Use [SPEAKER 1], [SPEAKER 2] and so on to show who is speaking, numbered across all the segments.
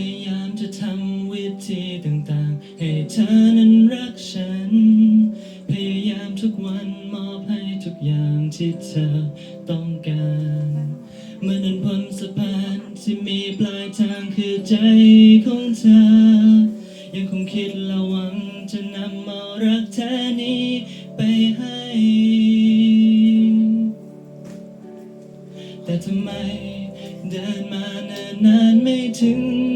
[SPEAKER 1] ยายามจะทำวิธีต่างๆ ให้เธอนั้นรักฉัน พยายามทุกวันมอบให้ทุกอย่างที่เธอต้องการ เมื่อนั้นพ้นสะพานที่มีปลายทางคือใจของเธอ ยังคงคิดและหวังจะนำเอารักแท้นี้ไปให้แต่ทำไมเดินมานิ่นนานไม่ถึง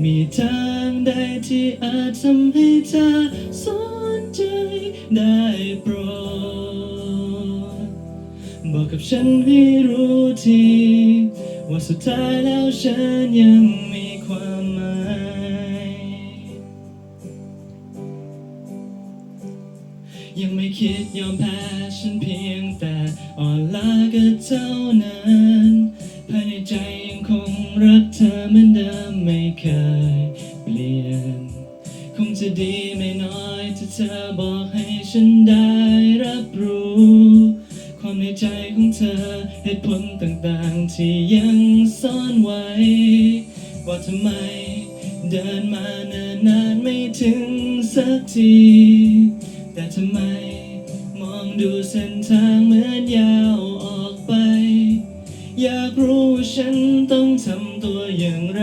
[SPEAKER 1] มีทางใดที่อาจทำให้เธอสนใจได้โปรดบอกกับฉันให้รู้ที ว่าสุดท้ายแล้วฉันยังมีความหมาย ยังไม่คิดยอมแพ้ฉันเพียงแต่อ่อนล้าก็เท่านั้นภายในใจยังคงรักเธอเหมือนเดิม ดีไม่น้อยถ้าเธอบอกให้ฉันได้รับรู้ ความในใจของเธอเหตุผลต่างๆ ที่ยังซ่อนไว้ ว่าทำไมเดินมานิ่นนานไม่ถึงสักที แต่ทำไมมองดูเส้นทางเหมือนยาวออกไป อยากรู้ฉันต้องทำตัวอย่างไร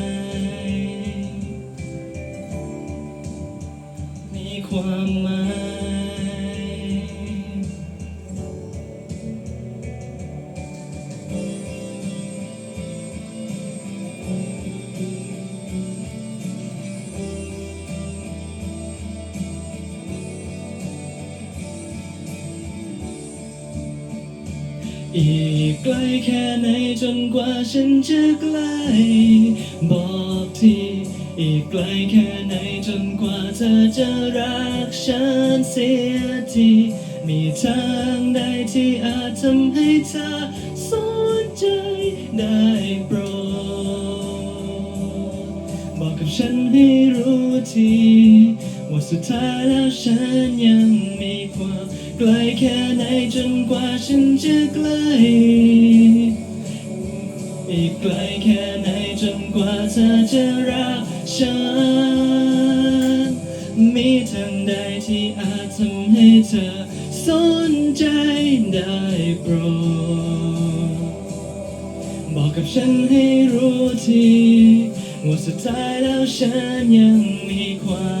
[SPEAKER 1] ความหมายอีกไกลแค่ไหนจนกว่าฉันจะใกล้บอกที อีกไกลแค่ไหนจนกว่าเธอจะรักฉันเสียทีมีทางใดที่อาจทำให้เธอสนใจได้โปรดบอกกับฉันให้รู้ทีว่าสุดท้ายแล้วฉันยังมีความไกลแค่ไหนจนกว่าฉันจะใกล้ อีกไกลแค่ไหนจนกว่าเธอจะรักฉัน มีทางใดที่อาจทำให้เธอสนใจได้โปรดบอกกับฉันให้รู้ทีว่าสุดท้ายแล้วฉันยังมีความ